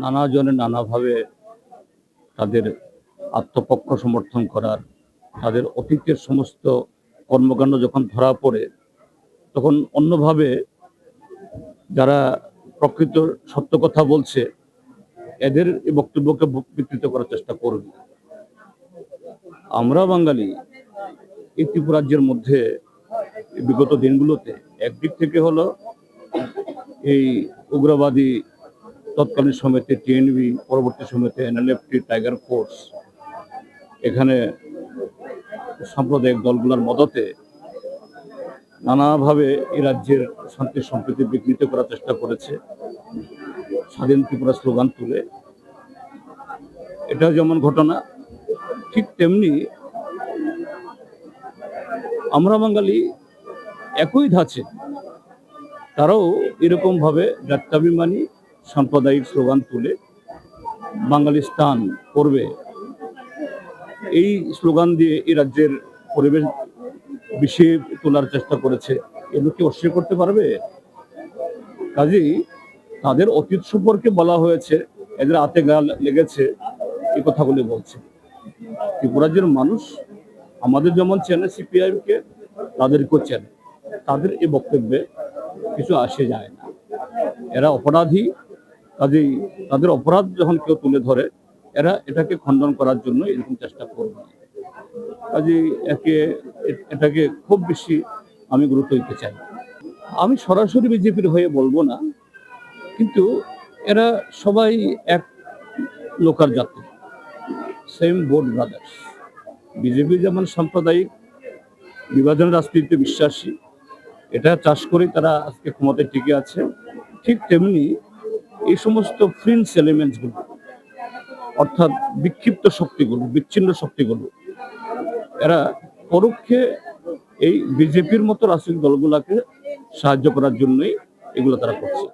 নানা জনে নানাভাবে তাদের আত্মপক্ষ সমর্থন করার, তাদের অতীতের সমস্ত কর্মকাণ্ড যখন ধরা পড়ে, তখন অন্যভাবে যারা প্রকৃত সত্য কথা বলছে, এদের বক্তব্যকে বিকৃত করার চেষ্টা করবে। আমরা বাঙালি এই ত্রিপুরাজ্যের মধ্যে বিগত দিনগুলোতে একদিক থেকে হলো এই উগ্রবাদী তৎকালীন সময়তে টিএনবি পরবর্তী সময়তে এনএলএফটি টাইগার ফোর্স এখানে সাম্প্রদায়িক দলগুলোর মদতে নানাভাবে এই রাজ্যের শান্তি সম্প্রীতি বিঘ্নিত করার চেষ্টা করেছে। স্বাধীন ত্রিপুরা স্লোগান তুলে। এটা যেমন ঘটনা, ঠিক তেমনি আমরা বাঙালি একই ধাঁচে, তারাও এরকম ভাবে জাত্যাভিমানী সাম্প্রদায়িক স্লোগান তুলে বাঙালি স্থান করবে। এই স্লোগান দিয়ে এই রাজ্যের পরিবেশ বিষয়ে তোলার চেষ্টা করেছে। এগুলো কি অস্বীকার করতে পারবে? কাজেই তাদের অতীত সম্পর্কে বলা হয়েছে, এদের হাতে গা লেগেছে এই কথাগুলি বলছে। ত্রিপুরাজ্যের মানুষ আমাদের যেমন চেনে সিপিআইএম কে তাদেরকেও চেনে। তাদের এই বক্তব্যে কিছু আসে যায় না। এরা অপরাধী কাজেই তাদের অপরাধ যখন কেউ তুলে ধরে, এরা এটাকে খণ্ডন করার জন্য এরকম চেষ্টা করবে। কাজেই একে, এটাকে খুব বেশি আমি গুরুত্ব দিতে চাই। আমি সরাসরি বিজেপির হয়ে বলব না, কিন্তু এরা সবাই এক লোকার জাতি, সেম বোর্ড ব্রাদার্স। বিজেপি যেমন সাম্প্রদায়িক বিভাজন রাজনীতিতে বিশ্বাসী, এটা চাষ করে তারা আজকে ক্ষমতায় টিকে আছে, ঠিক তেমনি এই সমস্ত ফ্রিন্স এলিমেন্টসগুলো অর্থাৎ বিক্ষিপ্ত শক্তিগুলো, বিচ্ছিন্ন শক্তিগুলো, এরা পরোক্ষে এই বিজেপির মতো রাজনৈতিক দলগুলোকে সাহায্য করার জন্যই এগুলো তারা করছে।